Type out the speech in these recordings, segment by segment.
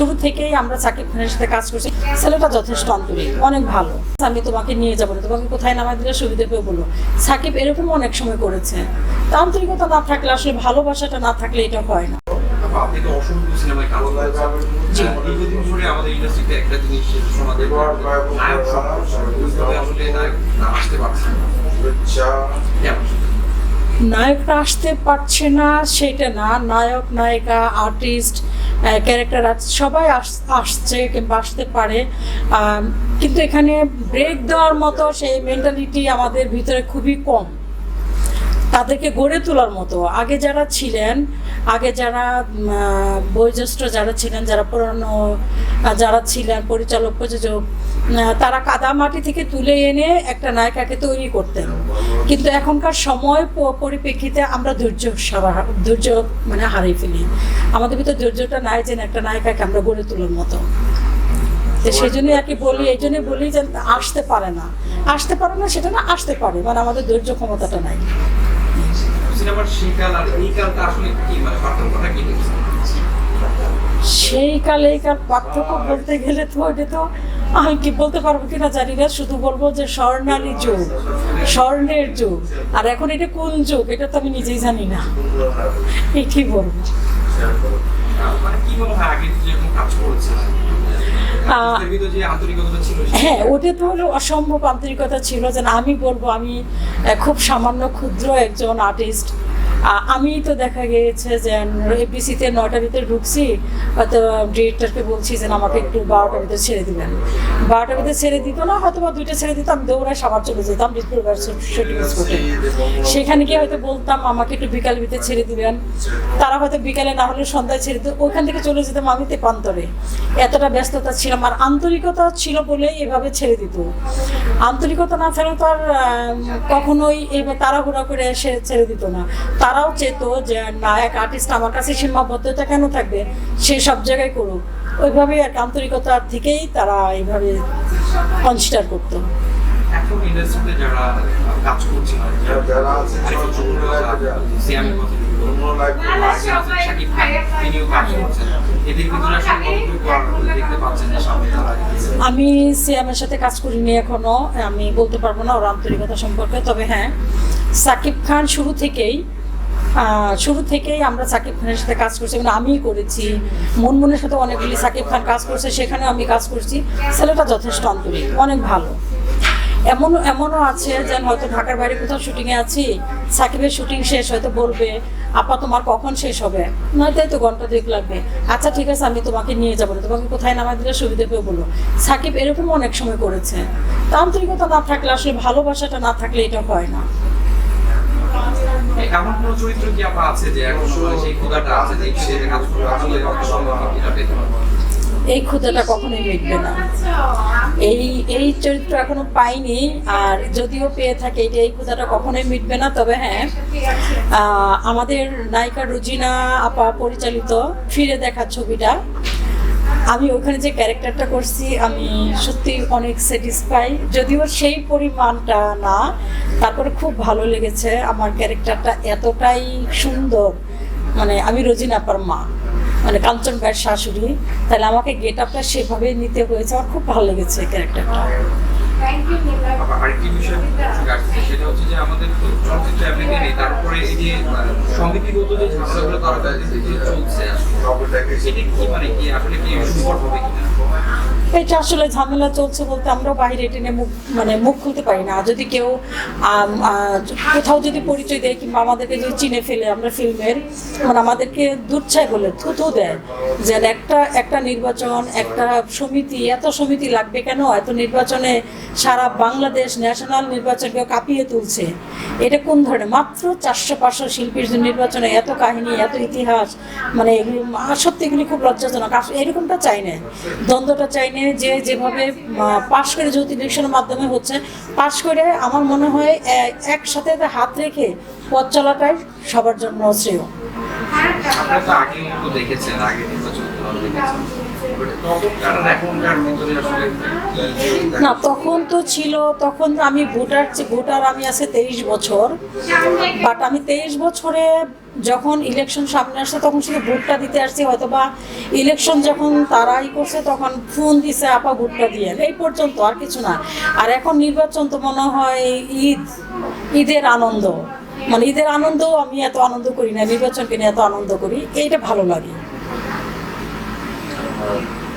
শুরু থেকেই আমরা সাকিব খানের সাথে কাজ করছি। ছেলেটা যথেষ্ট আন্তরিক অনেক ভালো। আমি তোমাকে নিয়ে যাব না তোমাকে কোথায় নামাই দিলে সুবিধা পেয়ে বলো। সাকিব এরকম অনেক সময় করেছে। তান্ত্রিকতা না থাকলে আসলে ভালোবাসাটা না থাকলে এটা হয় না। আপনি তো অসংখ্য সিনেমায় কাজ করেছেন। দীর্ঘদিন ধরে আমাদের ইন্ডাস্ট্রিতে একটা জিনিস শোনা যায় নায়ক আসলে না আসতে পারছে না? নায়করা আসতে পারছে না, সেটা না। নায়ক, নায়িকা আর্টিস্ট ক্যারেক্টার সবাই আস- আসছে কিংবা আসতে পারে। কিন্তু এখানে ব্রেক দেওয়ার মতো সেই মেন্টালিটি আমাদের ভিতরে খুবই কম। তাদেরকে গড়ে তোলার মতো। আগে যারা ছিলেন আগে যারা বয়োজ্যেষ্ঠ যারা ছিলেন যারা পুরানো যারা ছিলেন পরিচালক প্রযোজক তারা কাদা মাটি থেকে তুলে এনে একটা নায়িকাকে তৈরি করতেন। কিন্তু এখনকার সময় পরিপ্রেক্ষিতে আমরা ধৈর্য সারা ধৈর্য মানে হারিয়ে ফেলি। আমাদের ভিতরে ধৈর্যটা নাই যে একটা নায়িকাকে আমরা গড়ে তোলার মতো। তো সেই জন্যই আর কি বলি এই জন্যই বলি যে আসতে পারে না। আসতে পারে না সেটা না আসতে পারে। মানে আমাদের ধৈর্য ক্ষমতাটা নাই। সিনেমার সেই কাল আর এই কালটা আসলে কি? মানে পার্থক্যটা কি দেখছেন? সেই কালে এই কাল পার্থক্য বলতে গেলে তো ওটা তো আমি কি বলতে পারব কিনা জানি না শুধু বলব যে স্বর্ণালী যুগ স্বর্ণের যুগ। আর এখন এটা কোন যুগ? এটা তো আমি নিজেই জানি না। এটি বলব? আহ, মানে কি মনে হয় আগে যেরকম কাজ করেছে হ্যাঁ। ওটা তো অসম্ভব আন্তরিকতা ছিল যে আমি বলব আমি খুব সামান্য ক্ষুদ্র একজন আর্টিস্ট আমি তো দেখা গিয়েছে যে এপিসিতে নয়টার ভিতরে ঢুকছি, হয়তো ডিরেক্টরকে বলছি যে আমাকে একটু বারোটার ভিতরে ছেড়ে দিবেন। বারোটার ভিতরে ছেড়ে দিত না হয়তো বা দুইটা ছেড়ে দিত, আমি দৌড়ায় সবার চলে যেতাম সেখানে গিয়ে হয়তো বলতাম, আমাকে একটু বিকাল ভিতরে ছেড়ে দিবেন। তারা হয়তো বিকালে না হলে সন্ধ্যায় ছেড়ে দিত, ওইখান থেকে চলে যেতাম আমি তেপান্তরে। এতটা ব্যস্ততা ছিলাম আর আন্তরিকতা ছিল বলেই এভাবে ছেড়ে দিত। আন্তরিকতা না থাকলে তো আর কখনোই এবার তাড়াহুড়া করে এসে ছেড়ে দিত না। তারাও চেত যে নায়ক আর্টিস্ট আমার কাছে সীমাবদ্ধতা কেন থাকবে সে সব জায়গায় করুক ওইভাবে আর কি আন্তরিকতা থেকেই তারা এইভাবে কনসিডার করতো এখন ইন্ডাস্ট্রিতে যারা কাজ করছে যারা আছে আরিফুল শুক্র, সিয়ামের কথা বলব, শাকিব খান, তিনিও কাজ করছেন। এদের ভিতরে আসলে কতটুকু আর দেখতে পাচ্ছেন যে সামনে তারা এগিয়েছে? আমি সিয়ামের সাথে কাজ করিনি এখনও আমি বলতে পারব না ওর আন্তরিকতা সম্পর্কে তবে হ্যাঁ সাকিব খান শুরু থেকেই শুরু থেকেই আমরা সাকিব খানের সাথে কাজ করছি মানে আমিই করেছি। মনমনের সাথে অনেকগুলি সাকিব খান কাজ করছে সেখানে আমি কাজ করছি। ছেলেটা যথেষ্ট আন্তরিক, অনেক ভালো। এমন এমনও আছে যে হয়তো ঢাকার বাইরে কোথাও শুটিংয়ে আছি, সাকিবের শুটিং শেষ হয়তো বলবে, আপা, তোমার কখন শেষ হবে? না, তাই তো ঘণ্টা দুয়েক লাগবে। আচ্ছা ঠিক আছে, আমি তোমাকে নিয়ে যাব না, তোমাকে কোথায় নামাই দিলে সুবিধা পেয়ে বলো। সাকিব এরকম অনেক সময় করেছে। তা আন্তরিকতা না থাকলে, আসলে ভালোবাসাটা না থাকলে এটা হয় না। এমন কোনো চরিত্র কি আছে যে এখন সময় সেই ক্ষুধাটা আছে যে সে কাজ করে আসলে এই ক্ষুদাটা কখনোই মিটবে না। এই এই চরিত্র এখনও পাইনি, আর যদিও পেয়ে থাকে এটা এই ক্ষুদাটা কখনোই মিটবে না, তবে হ্যাঁ আমাদের নায়িকা রুজিনা আপা পরিচালিত, ফিরে দেখা ছবিটা। আমি ওখানে যে ক্যারেক্টারটা করছি, আমি সত্যি অনেক স্যাটিসফাই যদিও সেই পরিমাণটা না, তারপরে খুব ভালো লেগেছে। আমার ক্যারেক্টারটা এতটাই সুন্দর মানে আমি রোজিনাপার মা মানে কাঞ্চন ভাইয়ের শাশুড়ি। তাহলে আমাকে গেট আপটা সেভাবে নিতে হয়েছে, আমার খুব ভালো লেগেছে ক্যারেক্টারটা। যে সমিতিগত যে ঝামেলাগুলো তারা যে চলছে সেটা কি মানে কি? আসলে কি সুফল হবে কিনা? এটা আসলে ঝামেলা চলছে বলতে আমরাও বাইরে টেনে মুখ মানে মুখ খুলতে পারি না। যদি কেউ কোথাও যদি পরিচয় দেয় কিংবা আমাদেরকে যদি চিনে ফেলে আমরা ফিল্মের মানে আমাদেরকে দুচ্ছায় বলে থুতু দেয় যে একটা একটা নির্বাচন একটা সমিতি এত সমিতি লাগবে কেন? এত নির্বাচনে সারা বাংলাদেশ ন্যাশনাল নির্বাচনকে কাঁপিয়ে তুলছে। এটা কোন ধরনের? মাত্র চারশো পাঁচশো শিল্পীর নির্বাচনে এত কাহিনী এত ইতিহাস মানে এগুলি আহ, সত্যি এগুলি খুব লজ্জাজনক। এরকমটা চাই না দ্বন্দ্বটা চাই না যে যেভাবে পাশ করে যেহেতু ইলেকশনের মাধ্যমে হচ্ছে, পাশ করে আমার মনে হয় একসাথে হাত রেখে পথ চলাটাই সবার জন্য শ্রেয়। আপনারা তো আগে দেখেছেন আগে নির্বাচন না, তখন তো ছিল, তখন আমি ভোটার ভোটার আমি আছে তেইশ বছর। বাট আমি তেইশ বছরে যখন ইলেকশন সামনে আসছে, তখন শুধু ভোটটা দিতে আসছি হয়তো বা ইলেকশন যখন তারাই করছে, তখন ফোন দিছে, আপা, ভোটটা দিয়ে এই পর্যন্ত আর কিছু না। আর এখন নির্বাচন তো মনে হয় ঈদ, ঈদের আনন্দ। মানে ঈদের আনন্দ আমি এত আনন্দ করি না, নির্বাচনকে নিয়ে এত আনন্দ করি, এইটা ভালো লাগে।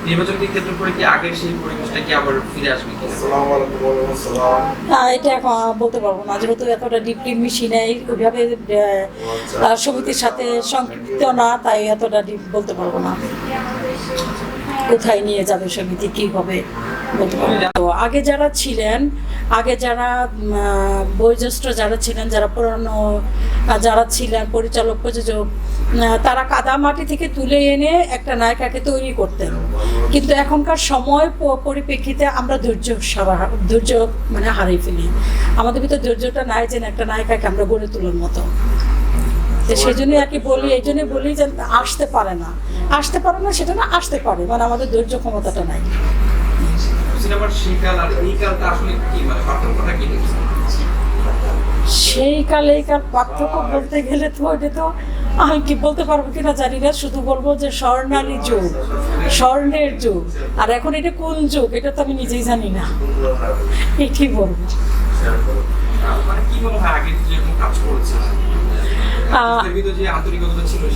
নির্বাচনকে কেন্দ্র করে কি আগের সেই পরিবেশটা কি আবার ফিরে আসবে না এটা এখন বলতে পারব না যেহেতু এতটা ডিপলি মিশি নেই ওইভাবে আহ, আহ, সমিতির সাথে সংক্ষিপ্ত না তাই এতটা ডিপ বলতে পারব না। কোথায় নিয়ে যাবে সমিতি কি হবে। তো আগে যারা ছিলেন আগে যারা বয়োজ্যেষ্ঠ যারা ছিলেন যারা পুরানো যারা ছিলেন পরিচালক প্রযোজক তারা কাদা মাটি থেকে তুলে এনে একটা নায়িকাকে তৈরি করতেন। কিন্তু এখনকার সময় পরিপ্রেক্ষিতে আমরা ধৈর্য সারা ধৈর্য মানে হারিয়ে ফেলি। আমাদের ভিতরে ধৈর্যটা নাই যেন একটা নায়িকাকে আমরা গড়ে তোলার মতো। তো সেই জন্যই আর কি বলি এই জন্যই বলি যে আসতে পারে না। আসতে পারে না সেটা না আসতে পারে মানে আমাদের ধৈর্য ক্ষমতাটা নাই। সেই কাল এই মানে সেই কালে এই কাল পার্থক্য বলতে গেলে তো ওটা তো আমি কি বলতে পারব কিনা জানি না শুধু বলব যে স্বর্ণালী যুগ স্বর্ণের যুগ। আর এখন এটা কোন যুগ এটা তো আমি নিজেই জানি না। এটি বলব। মনে হয়।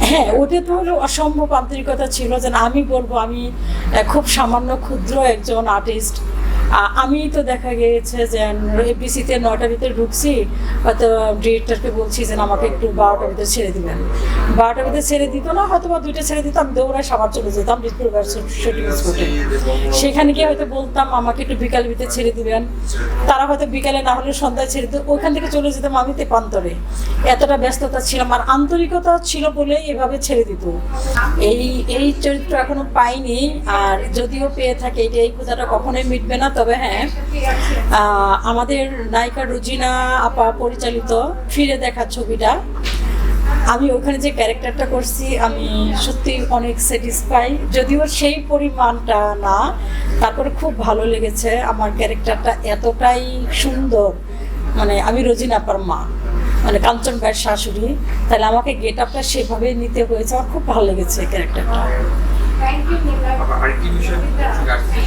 হ্যাঁ ওটা তো অসম্ভব আন্তরিকতা ছিল যে আমি বলব আমি খুব সামান্য ক্ষুদ্র একজন আর্টিস্ট আমি তো দেখা গিয়েছে যে এপিসিতে নয়টার ভিতরে ঢুকছি, হয়তো ডিরেক্টরকে বলছি যে আমাকে একটু বারোটার ভিতরে ছেড়ে দিবেন। বারোটার ভিতরে ছেড়ে দিত না হয়তো বা দুইটা ছেড়ে দিত, আমি দৌড়ায় সবার চলে যেতাম শুটিং সেখানে গিয়ে হয়তো বলতাম, আমাকে একটু বিকাল ভিতরে ছেড়ে দিবেন। তারা হয়তো বিকালে না হলে সন্ধ্যায় ছেড়ে দিত, ওইখান থেকে চলে যেতাম আমি তেপান্তরে। এতটা ব্যস্ততা ছিলাম, আর আন্তরিকতা ছিল বলে এভাবে ছেড়ে দিত। এই এই চরিত্র এখনও পাইনি, আর যদিও পেয়ে থাকে এটা এই ক্ষুধাটা কখনোই মিটবে না তবে হ্যাঁ আমাদের নায়িকা রুজিনা আপা পরিচালিত ফিরে দেখা ছবিটা। আমি ওখানে যে ক্যারেক্টারটা করছি, আমি সত্যি অনেক স্যাটিসফাই যদিও সেই পরিমাণটা না, তারপরে খুব ভালো লেগেছে। আমার ক্যারেক্টারটা এতটাই সুন্দর। মানে আমি রোজিনাপার মা মানে কাঞ্চন ভাইয়ের শাশুড়ি। তাহলে আমাকে গেট আপটা সেভাবে নিতে হয়েছে, আমার খুব ভালো লেগেছে ক্যারেক্টারটা। আরেকটি বিষয়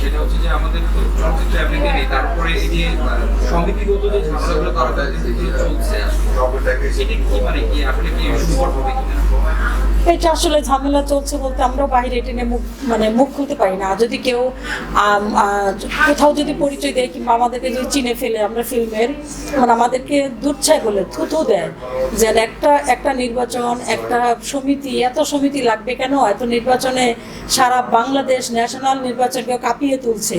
সেটা হচ্ছে যে আমাদের চলচ্চিত্র এমনিতে তারপরে এই যে সমিতিগত যে ঝামেলাগুলো তারা চলছে সেটা কি মানে কি আসলে কি এটা আসলে ঝামেলা চলছে বলতে আমরাও বাইরে টেনে মুখ মানে মুখ খুলতে পারি না। যদি কেউ কোথাও যদি পরিচয় দেয় কিংবা আমাদেরকে যদি চিনে ফেলে, আমরা ফিল্মের মানে আমাদেরকে দুচ্ছায় বলে থুথু দেয় যে একটা একটা নির্বাচন, একটা সমিতি, এত সমিতি লাগবে কেন? এত নির্বাচনে সারা বাংলাদেশ ন্যাশনাল নির্বাচনকে কাঁপিয়ে তুলছে।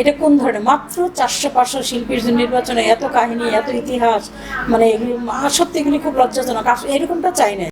এটা কোন ধরনের? মাত্র চারশো পাঁচশো শিল্পীর নির্বাচনে এত কাহিনী, এত ইতিহাস মানে এগুলো, সত্যি এগুলি খুব লজ্জাজনক। এরকমটা চাই না।